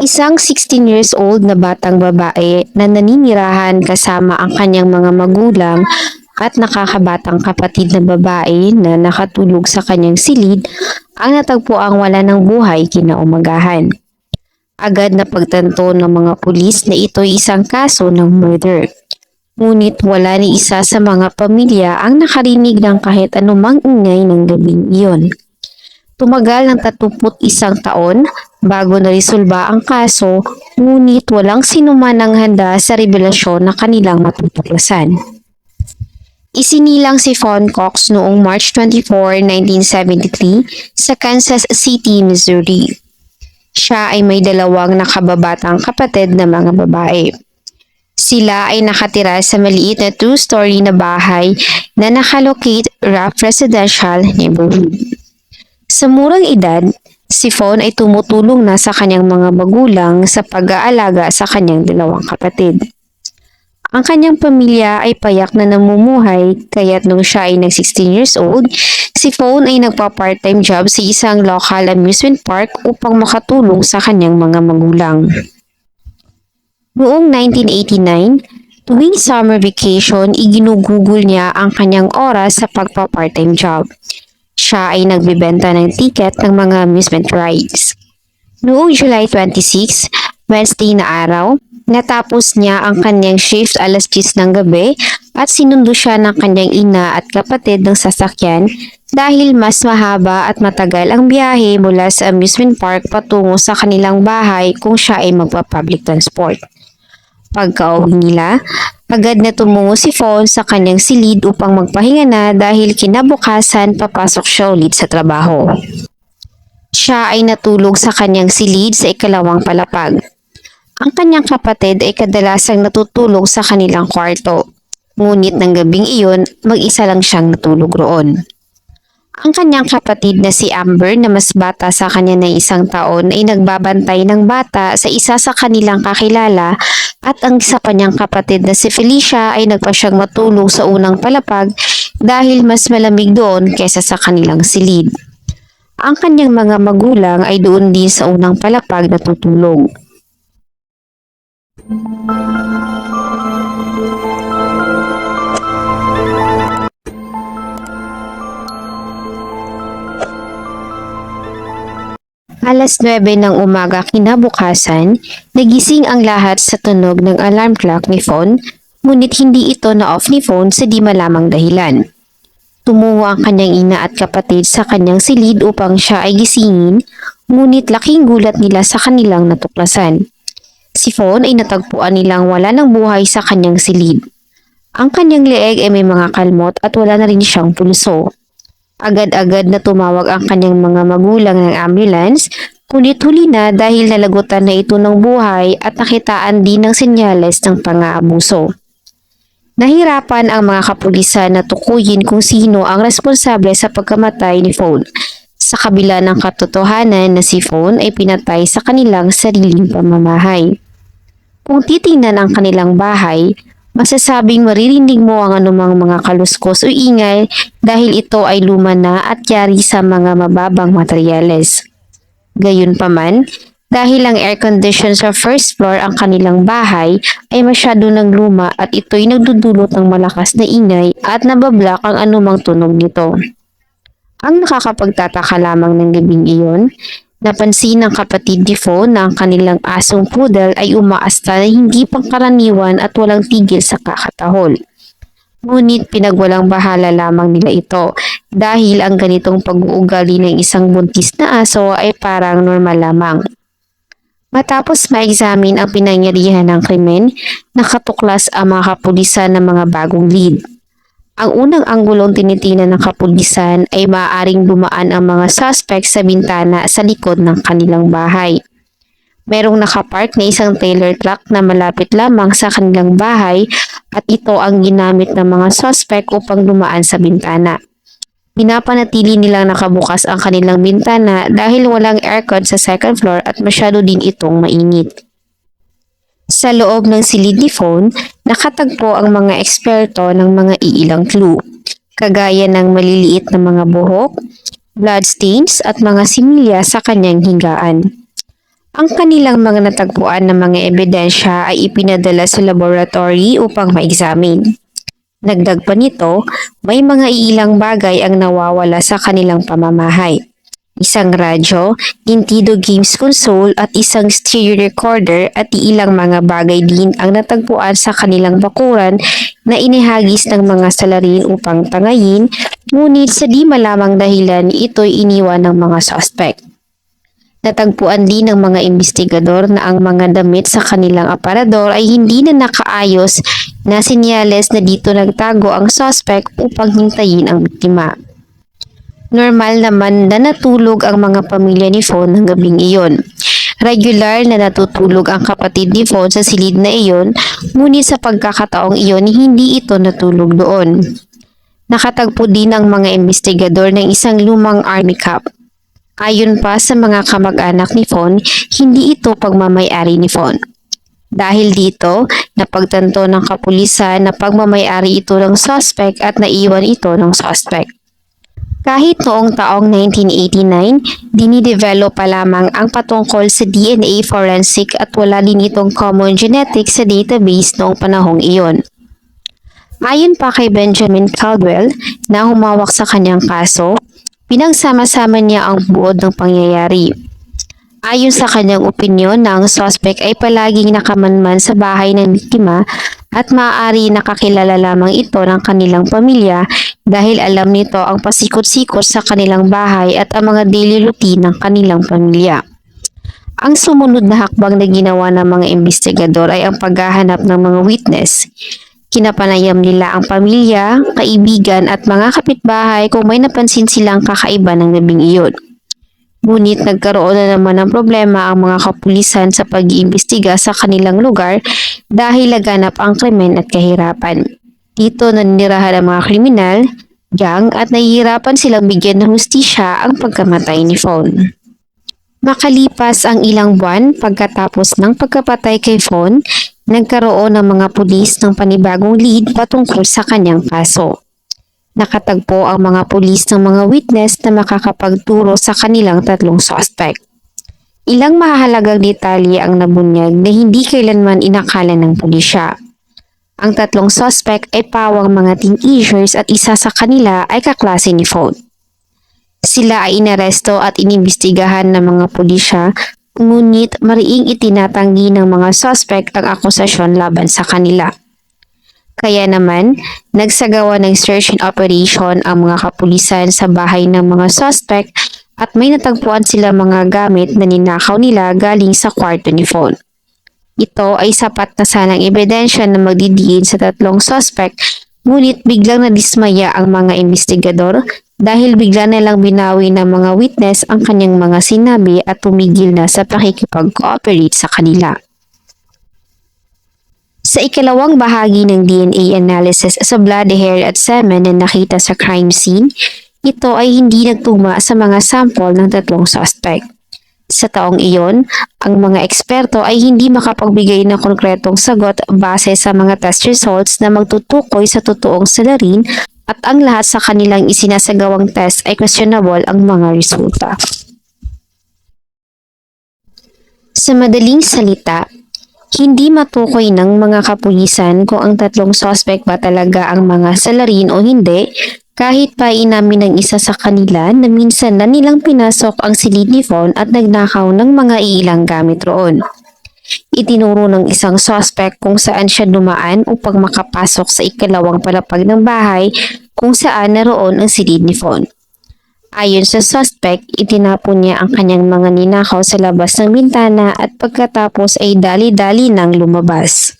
Isang 16 years old na batang babae na naninirahan kasama ang kanyang mga magulang at nakakabatang kapatid na babae na nakatulog sa kanyang silid ang natagpo ang wala ng buhay kinaumagahan. Agad na pagtanto ng mga pulis na ito'y isang kaso ng murder. Ngunit wala ni isa sa mga pamilya ang nakarinig ng kahit anumang ingay ng gabing iyon. Tumagal ng 31 taon bago naresolba ang kaso, ngunit walang sinuman ang handa sa revelasyon na kanilang matutuklasan. Isinilang si Fawn Cox noong March 24, 1973 sa Kansas City, Missouri. Siya ay may dalawang nakababatang kapatid na mga babae. Sila ay nakatira sa maliit na two-story na bahay na nakalocate rough residential neighborhood. Sa murang edad, si Fawn ay tumutulong na sa kanyang mga magulang sa pag-aalaga sa kanyang dalawang kapatid. Ang kanyang pamilya ay payak na namumuhay kaya't nung siya ay nag 16 years old, si Fawn ay nagpa-part-time job sa isang local amusement park upang makatulong sa kanyang mga magulang. Noong 1989, tuwing summer vacation, iginugugol niya ang kanyang oras sa pagpa-part-time job. Siya ay nagbebenta ng ticket ng mga amusement rides. Noong July 26, Wednesday na araw, natapos niya ang kanyang shift alas 10 ng gabi at sinundo siya ng kanyang ina at kapatid ng sasakyan dahil mas mahaba at matagal ang biyahe mula sa amusement park patungo sa kanilang bahay kung siya ay magpa-public transport. Pagka-uwi nila, agad na tumungo si Fawn sa kanyang silid upang magpahinga na dahil kinabukasan papasok siya ulit sa trabaho. Siya ay natulog sa kanyang silid sa ikalawang palapag. Ang kanyang kapatid ay kadalasang natutulog sa kanilang kwarto. Ngunit ng gabing iyon, mag-isa lang siyang natulog roon. Ang kanyang kapatid na si Amber na mas bata sa kanya na isang taon ay nagbabantay ng bata sa isa sa kanilang kakilala at ang isa pa niyang kapatid na si Felicia ay nagpa siyang matulog sa unang palapag dahil mas malamig doon kesa sa kanilang silid. Ang kanyang mga magulang ay doon din sa unang palapag natutulog. Alas 9 ng umaga kinabukasan, nagising ang lahat sa tunog ng alarm clock ni Fawn, ngunit hindi ito na off ni Fawn sa di malamang dahilan. Tumungo ang kanyang ina at kapatid sa kanyang silid upang siya ay gisingin, ngunit laking gulat nila sa kanilang natuklasan. Si Fawn ay natagpuan nilang wala ng buhay sa kanyang silid. Ang kanyang leeg ay may mga kalmot at wala na rin siyang pulso. Agad-agad na tumawag ang kanyang mga magulang ng ambulance, ngunit huli na dahil nalagutan na ito ng buhay at nakitaan din ng senyales ng pang-aabuso. Nahirapan ang mga kapulisan na tukuyin kung sino ang responsable sa pagkamatay ni Fawn. Sa kabila ng katotohanan na si Fawn ay pinatay sa kanilang sariling pamamahay. Kung titingnan ang kanilang bahay, masasabing maririnig mo ang anumang mga kaluskos o ingay dahil ito ay luma na at yari sa mga mababang materyales. Gayunpaman, dahil ang air condition sa first floor ang kanilang bahay ay masyado ng luma at ito'y nagdudulot ng malakas na ingay at nabablock ang anumang tunog nito. Ang nakakapagtataka lamang ng gabing iyon, napansin ng kapatid ni Fo na ang kanilang asong poodle ay umaasta na hindi pangkaraniwan at walang tigil sa kakatahol. Ngunit pinagwalang bahala lamang nila ito dahil ang ganitong pag-uugali ng isang buntis na aso ay parang normal lamang. Matapos ma-examine ang pinangyarihan ng krimen, nakatuklas ang mga kapulisan ng mga bagong lead. Ang unang anggulong tinitinan ng kapulisan ay maaaring dumaan ang mga suspect sa bintana sa likod ng kanilang bahay. Merong nakapark na isang Taylor truck na malapit lamang sa kanilang bahay at ito ang ginamit ng mga suspect upang dumaan sa bintana. Pinapanatili nilang nakabukas ang kanilang bintana dahil walang aircon sa second floor at masyado din itong mainit. Sa loob ng silid ni phone, nakatagpo ang mga eksperto ng mga iilang clue, kagaya ng maliliit na mga buhok, bloodstains at mga similya sa kanyang higaan. Ang kanilang mga natagpuan na mga ebidensya ay ipinadala sa laboratory upang ma-examine. Dagdag pa nito, may mga iilang bagay ang nawawala sa kanilang pamamahay. Isang radyo, Nintendo Games Console at isang stereo recorder at iilang mga bagay din ang natagpuan sa kanilang bakuran na inihagis ng mga salarin upang tangayin, ngunit sa di malamang dahilan ito'y iniwan ng mga suspect. Natagpuan din ng mga investigador na ang mga damit sa kanilang aparador ay hindi na nakaayos na sinyales na dito nagtago ang suspect upang hintayin ang biktima. Normal naman na natulog ang mga pamilya ni Fon ng gabing iyon. Regular na natutulog ang kapatid ni Fon sa silid na iyon, ngunit sa pagkakataong iyon hindi ito natulog doon. Nakatagpo din ang mga investigador ng isang lumang army cap. Ayon pa sa mga kamag-anak ni Fon, hindi ito pagmamayari ni Fon. Dahil dito, napagtanto ng kapulisan na pagmamayari ito ng suspect at naiwan ito ng suspect. Kahit noong taong 1989, dinidevelop pa lamang ang patungkol sa DNA forensic at wala din itong common genetics sa database noong panahong iyon. Ayon pa kay Benjamin Caldwell na humawak sa kanyang kaso, pinagsama-sama niya ang buod ng pangyayari. Ayon sa kanyang opinyon na ang suspect ay palaging nakamanman sa bahay ng biktima at maaari nakakilala lamang ito ng kanilang pamilya dahil alam nito ang pasikot-sikot sa kanilang bahay at ang mga daily routine ng kanilang pamilya. Ang sumunod na hakbang na ginawa ng mga investigador ay ang paghahanap ng mga witness. Kinapanayam nila ang pamilya, kaibigan at mga kapitbahay kung may napansin silang kakaiba ng gabing iyon. Ngunit nagkaroon na naman ng problema ang mga kapulisan sa pag-iimbestiga sa kanilang lugar dahil laganap ang krimen at kahirapan. Dito naninirahan ang mga kriminal, gang at nahihirapan silang bigyan ng hustisya ang pagkamatay ni Fawn. Makalipas ang ilang buwan pagkatapos ng pagkapatay kay Fawn, nagkaroon ng mga pulis ng panibagong lead patungkol sa kanyang kaso. Nakatagpo ang mga pulis ng mga witness na makakapagturo sa kanilang tatlong suspect. Ilang mahalagang detalye ang nabunyag na hindi kailanman inakala ng pulisya. Ang tatlong suspect ay pawang mga teenagers at isa sa kanila ay kaklase ni Fawn. Sila ay inaresto at inimbestigahan ng mga pulisya ngunit mariing itinatanggi ng mga suspect ang akusasyon laban sa kanila. Kaya naman, nagsagawa ng search and operation ang mga kapulisan sa bahay ng mga suspect at may natagpuan sila mga gamit na ninakaw nila galing sa kwarto ni Fawn. Ito ay sapat na sanang ebidensya na magdidiin sa tatlong suspect ngunit biglang nadismaya ang mga investigador dahil bigla na lang binawi ng mga witness ang kanyang mga sinabi at tumigil na sa pakikipag-cooperate sa kanila. Sa ikalawang bahagi ng DNA analysis sa blood, hair at semen na nakita sa crime scene, ito ay hindi nagtugma sa mga sample ng tatlong suspect. Sa taong iyon, ang mga eksperto ay hindi makapagbigay ng konkretong sagot base sa mga test results na magtutukoy sa totoong salarin at ang lahat sa kanilang isinasagawang test ay questionable ang mga resulta. Sa madaling salita, hindi matukoy ng mga kapulisan kung ang tatlong suspect ba talaga ang mga salarin o hindi kahit pa inamin ng isa sa kanila na minsan na nilang pinasok ang silid ni Fawn at nagnakaw ng mga iilang gamit roon. Itinuro ng isang suspect kung saan siya dumaan upang makapasok sa ikalawang palapag ng bahay kung saan naroon ang silid ni Fawn. Ayon sa suspect, itinapon niya ang kanyang mga ninakaw sa labas ng bintana at pagkatapos ay dali-dali nang lumabas.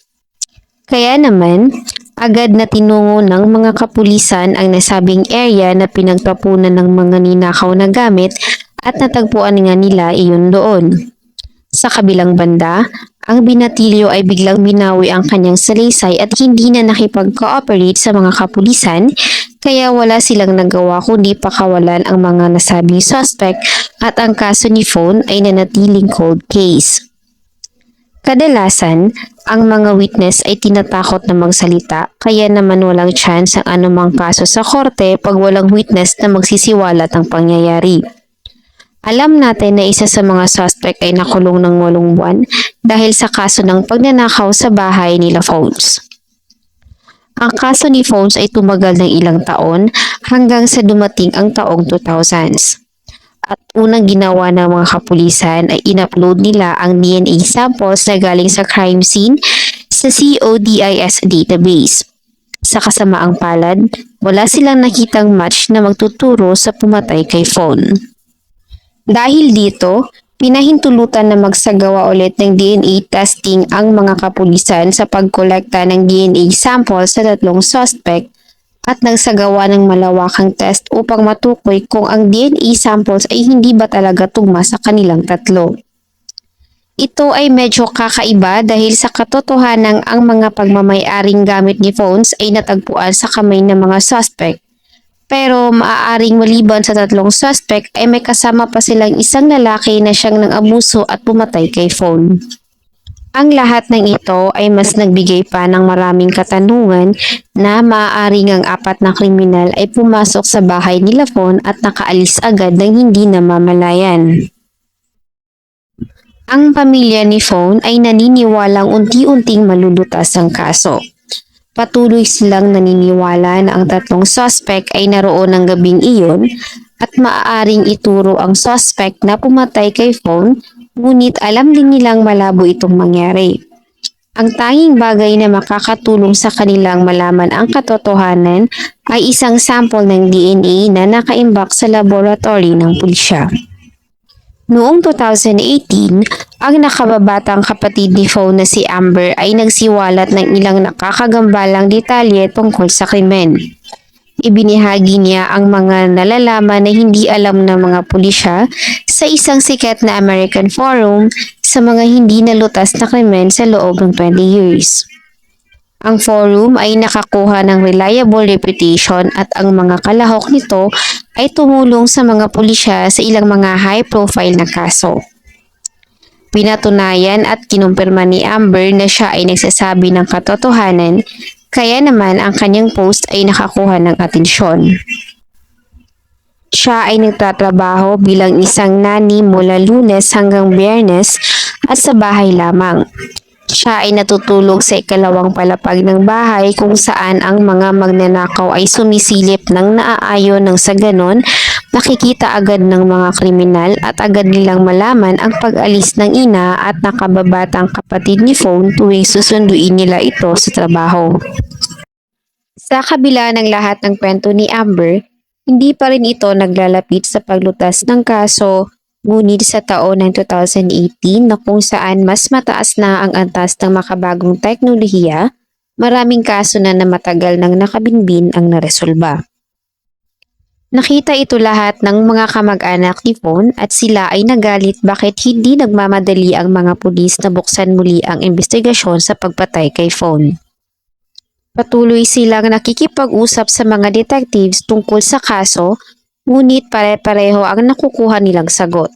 Kaya naman, agad na tinungo ng mga kapulisan ang nasabing area na pinagtapunan ng mga ninakaw na gamit at natagpuan nga nila iyon doon. Sa kabilang banda, ang binatilyo ay biglang binawi ang kanyang salaysay at hindi na nakipag-cooperate sa mga kapulisan kaya wala silang nagawa kundi pakawalan ang mga nasabing suspect at ang kaso ni Phone ay nanatiling cold case. Kadalasan, ang mga witness ay tinatakot na magsalita kaya naman walang chance ang anumang kaso sa korte pag walang witness na magsisiwalat ang pangyayari. Alam natin na isa sa mga suspect ay nakulong ng walong buwan dahil sa kaso ng pagnanakaw sa bahay nila Phones. Ang kaso ni Phones ay tumagal ng ilang taon hanggang sa dumating ang taong 2000s. At unang ginawa ng mga kapulisan ay in-upload nila ang DNA samples na galing sa crime scene sa CODIS database. Sa kasamaang palad, wala silang nakitang match na magtuturo sa pumatay kay Phone. Dahil dito, pinahintulutan na magsagawa ulit ng DNA testing ang mga kapulisan sa pagkolekta ng DNA sample sa tatlong suspect at nagsagawa ng malawakang test upang matukoy kung ang DNA samples ay hindi ba talaga tugma sa kanilang tatlo. Ito ay medyo kakaiba dahil sa katotohanan ang mga pagmamayaring gamit ni phones ay natagpuan sa kamay ng mga suspect. Pero maaaring maliban sa tatlong suspect ay may kasama pa silang isang lalaki na siyang nang abuso at pumatay kay phone. Ang lahat ng ito ay mas nagbigay pa ng maraming katanungan na maaaring ang apat na kriminal ay pumasok sa bahay nila Fon at nakaalis agad ng hindi namamalayan. Ang pamilya ni Fon ay naniniwalang unti-unting malulutas ang kaso. Patuloy silang naniniwala na ang tatlong suspect ay naroon ng gabing iyon at maaaring ituro ang suspect na pumatay kay Fon ngunit alam din nilang malabo itong mangyari. Ang tanging bagay na makakatulong sa kanilang malaman ang katotohanan ay isang sample ng DNA na nakaimbak sa laboratory ng pulisya. Noong 2018, ang nakababatang kapatid ni Fo na si Amber ay nagsiwalat ng ilang nakakagambalang detalye tungkol sa krimen. Ibinihagi niya ang mga nalalaman na hindi alam ng mga pulisya sa isang sikat na American forum sa mga hindi nalutas na krimen sa loob ng 20 years. Ang forum ay nakakuha ng reliable reputation at ang mga kalahok nito ay tumulong sa mga pulisya sa ilang mga high-profile na kaso. Pinatunayan at kinumpirma ni Amber na siya ay nagsasabi ng katotohanan kaya naman ang kanyang post ay nakakuha ng atensyon. Siya ay nagtatrabaho bilang isang nani mula lunes hanggang biyernes at sa bahay lamang. Siya ay natutulog sa ikalawang palapag ng bahay kung saan ang mga magnanakaw ay sumisilip ng naaayon ng sa ganon nakikita agad ng mga kriminal at agad nilang malaman ang pag-alis ng ina at nakababatang kapatid ni Phone tuwing susunduin nila ito sa trabaho. Sa kabila ng lahat ng kwento ni Amber, hindi pa rin ito naglalapit sa paglutas ng kaso ngunit sa taon ng 2018 na kung saan mas mataas na ang antas ng makabagong teknolohiya, maraming kaso na na matagal nang nakabinbin ang naresolba. Nakita ito lahat ng mga kamag-anak ni Fon at sila ay nagalit bakit hindi nagmamadali ang mga pulis na buksan muli ang investigasyon sa pagpatay kay Fon. Patuloy silang nakikipag-usap sa mga detectives tungkol sa kaso, ngunit pare-pareho ang nakukuha nilang sagot.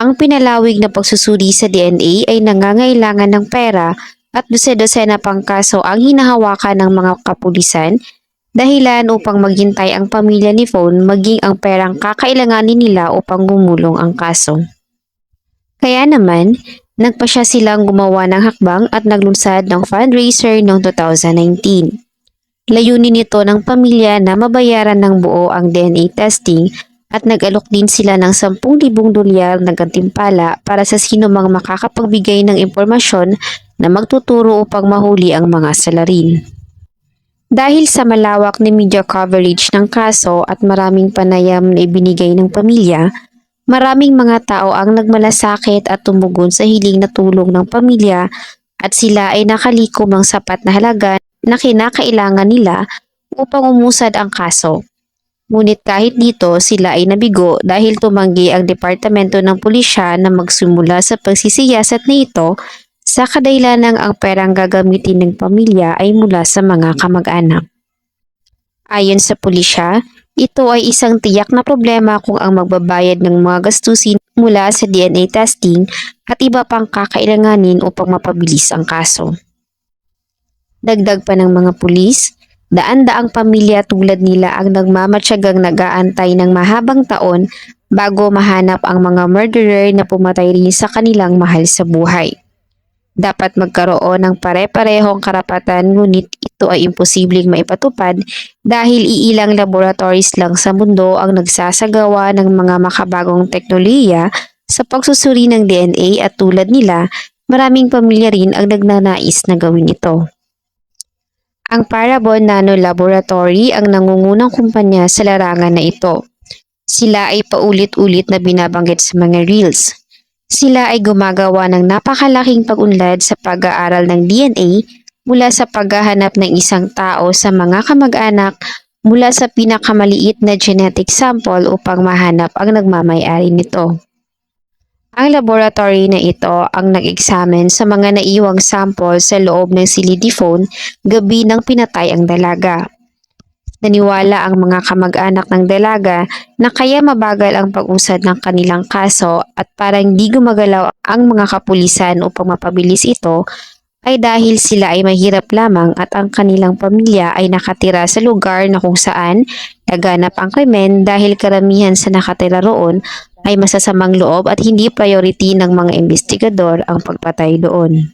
Ang pinalawig na pagsusuri sa DNA ay nangangailangan ng pera at dose-dosena pang kaso ang hinahawakan ng mga kapulisan dahilan upang maghintay ang pamilya ni Phone maging ang perang kakailanganin nila upang gumulong ang kaso. Kaya naman, nagpasya silang gumawa ng hakbang at naglunsad ng fundraiser noong 2019. Layunin nito ng pamilya na mabayaran ng buo ang DNA testing at nag-alok din sila ng 10,000 dolyar na gantimpala para sa sino mang makakapagbigay ng impormasyon na magtuturo upang mahuli ang mga salarin. Dahil sa malawak na media coverage ng kaso at maraming panayam na ibinigay ng pamilya, maraming mga tao ang nagmalasakit at tumugon sa hiling na tulong ng pamilya at sila ay nakalikom ng sapat na halaga na kinakailangan nila upang umusad ang kaso. Ngunit kahit dito sila ay nabigo dahil tumanggi ang departamento ng pulisya na magsimula sa pagsisiyasat na ito sa kadahilanang ang perang gagamitin ng pamilya ay mula sa mga kamag-anak. Ayon sa pulisya, ito ay isang tiyak na problema kung ang magbabayad ng mga gastusin mula sa DNA testing at iba pang kakailanganin upang mapabilis ang kaso. Dagdag pa ng mga pulis, Daan-daang pamilya tulad nila ang nagmamatyagang nag-aantay ng mahabang taon bago mahanap ang mga murderer na pumatay rin sa kanilang mahal sa buhay. Dapat magkaroon ng pare-parehong karapatan ngunit ito ay imposibleng maipatupad dahil iilang laboratories lang sa mundo ang nagsasagawa ng mga makabagong teknolohiya sa pagsusuri ng DNA at tulad nila, maraming pamilya rin ang nagnanais na gawin ito. Ang Parabon Nano Laboratory ang nangungunang kumpanya sa larangan na ito. Sila ay paulit-ulit na binabanggit sa mga reels. Sila ay gumagawa ng napakalaking pag-unlad sa pag-aaral ng DNA mula sa paghahanap ng isang tao sa mga kamag-anak mula sa pinakamaliit na genetic sample upang mahanap ang nagmamayari nito. Ang laboratory na ito ang nag-examine sa mga naiwang sample sa loob ng silidifone gabi ng pinatay ang dalaga. Naniwala ang mga kamag-anak ng dalaga na kaya mabagal ang pag-usad ng kanilang kaso at parang di gumagalaw ang mga kapulisan upang mapabilis ito ay dahil sila ay mahirap lamang at ang kanilang pamilya ay nakatira sa lugar na kung saan naganap ang krimen dahil karamihan sa nakatira roon ay masasamang loob at hindi priority ng mga investigador ang pagpatay doon.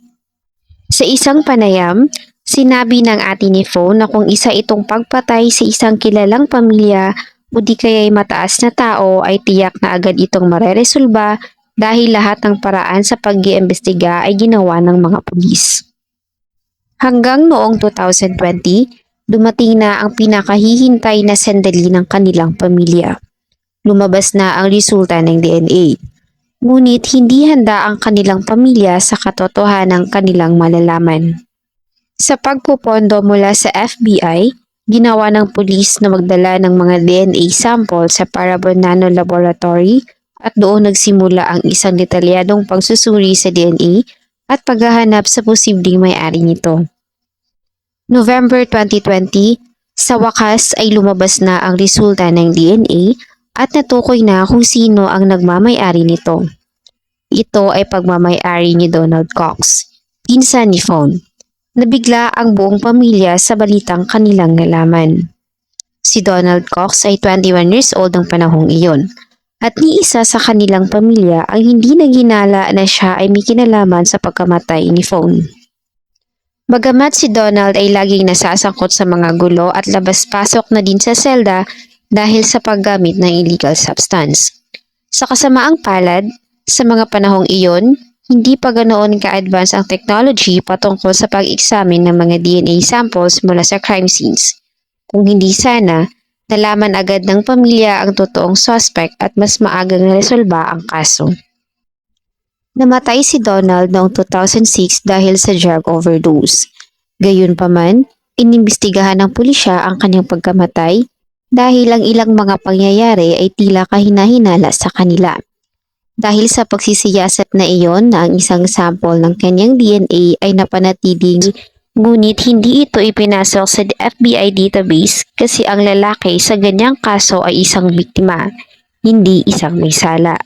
Sa isang panayam, sinabi ng ate ni Fo na kung isa itong pagpatay sa isang kilalang pamilya o di kaya'y mataas na tao ay tiyak na agad itong mareresolba dahil lahat ng paraan sa pag-iimbestiga ay ginawa ng mga pulis. Hanggang noong 2020, dumating na ang pinakahihintay na sandali ng kanilang pamilya lumabas na ang resulta ng DNA. Ngunit hindi handa ang kanilang pamilya sa katotohanan ng kanilang malalaman. Sa pagpupondo mula sa FBI, ginawa ng pulis na magdala ng mga DNA sample sa Parabon Nano Laboratory at doon nagsimula ang isang detalyadong pagsusuri sa DNA at paghahanap sa posibleng may-ari nito. November 2020, sa wakas ay lumabas na ang resulta ng DNA at natukoy na kung sino ang nagmamay-ari nito. Ito ay pagmamay-ari ni Donald Cox, pinsan ni Fawn. Nabigla ang buong pamilya sa balitang kanilang nalaman. Si Donald Cox ay 21 years old ng panahong iyon at ni isa sa kanilang pamilya ang hindi naginala na siya ay may kinalaman sa pagkamatay ni Fawn. Bagamat si Donald ay laging nasasangkot sa mga gulo at labas-pasok na din sa selda dahil sa paggamit ng illegal substance. Sa kasamaang palad, sa mga panahong iyon, hindi pa ganoon ka-advance ang technology patungkol sa pag-examine ng mga DNA samples mula sa crime scenes. Kung hindi sana, nalaman agad ng pamilya ang totoong suspect at mas maagang naresolba ang kaso. Namatay si Donald noong 2006 dahil sa drug overdose. Gayunpaman, inimbestigahan ng pulisya ang kanyang pagkamatay dahil ang ilang mga pangyayari ay tila kahinahinala sa kanila. Dahil sa pagsisiyasat na iyon na ang isang sample ng kanyang DNA ay napanatiling ngunit hindi ito ipinasok sa FBI database kasi ang lalaki sa ganyang kaso ay isang biktima, hindi isang may sala.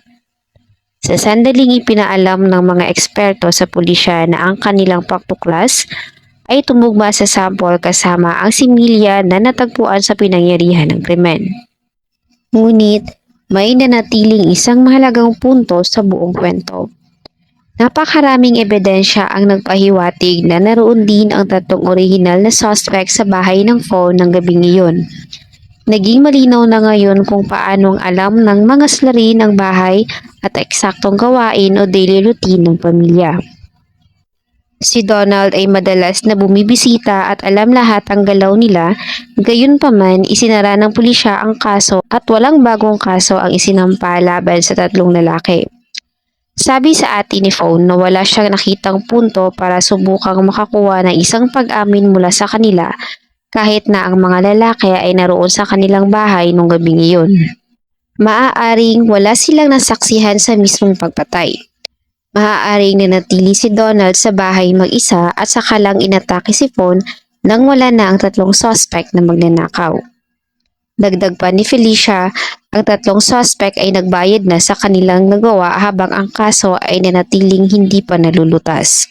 Sa sandaling ipinaalam ng mga eksperto sa pulisya na ang kanilang pagtuklas ay tumugma sa sample kasama ang similya na natagpuan sa pinangyarihan ng krimen. Ngunit may nanatiling isang mahalagang punto sa buong kwento. Napakaraming ebidensya ang nagpahiwatig na naroon din ang tatlong orihinal na suspect sa bahay ng phone ng gabing iyon. Naging malinaw na ngayon kung paanong alam ng mga slari ng bahay at eksaktong gawain o daily routine ng pamilya. Si Donald ay madalas na bumibisita at alam lahat ang galaw nila, gayunpaman isinara ng pulisya ang kaso at walang bagong kaso ang isinampa laban sa tatlong lalaki. Sabi sa ate ni Phone na wala siyang nakitang punto para subukang makakuha ng isang pag-amin mula sa kanila kahit na ang mga lalaki ay naroon sa kanilang bahay nung gabing iyon. Maaaring wala silang nasaksihan sa mismong pagpatay. Maaaring nanatili si Donald sa bahay mag-isa at saka lang inatake si Fawn nang wala na ang tatlong suspect na magnanakaw. Dagdag pa ni Felicia, ang tatlong suspect ay nagbayad na sa kanilang nagawa habang ang kaso ay nanatiling hindi pa nalulutas.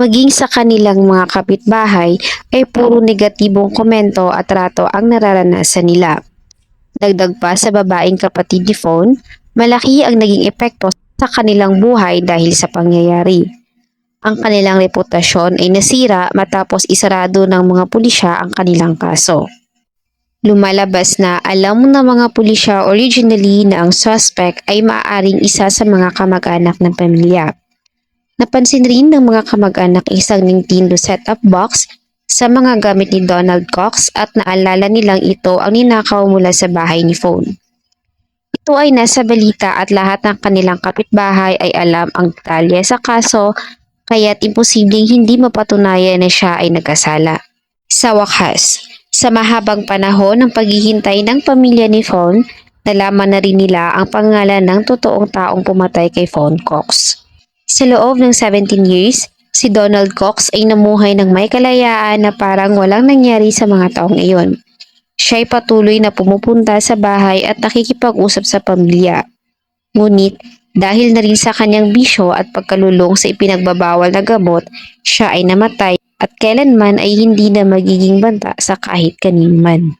maging sa kanilang mga kapitbahay ay puro negatibong komento at trato ang nararanasan nila. Dagdag pa sa babaeng kapatid ni Fawn, malaki ang naging epekto sa kanilang buhay dahil sa pangyayari. Ang kanilang reputasyon ay nasira matapos isarado ng mga pulisya ang kanilang kaso. Lumalabas na alam ng mga pulisya originally na ang suspect ay maaaring isa sa mga kamag-anak ng pamilya. Napansin rin ng mga kamag-anak isang Nintendo set-up box sa mga gamit ni Donald Cox at naalala nilang ito ang ninakaw mula sa bahay ni Phone. Ito ay nasa balita at lahat ng kanilang kapitbahay ay alam ang detalye sa kaso kaya't imposibleng hindi mapatunayan na siya ay nagkasala. Sa wakas, sa mahabang panahon ng paghihintay ng pamilya ni Fawn, nalaman na rin nila ang pangalan ng totoong taong pumatay kay Fawn Cox. Sa loob ng 17 years, si Donald Cox ay namuhay ng may kalayaan na parang walang nangyari sa mga taong iyon. Siya ay patuloy na pumupunta sa bahay at nakikipag-usap sa pamilya. Ngunit dahil na rin sa kanyang bisyo at pagkalulong sa ipinagbabawal na gamot, siya ay namatay at kailanman ay hindi na magiging banta sa kahit kanino man.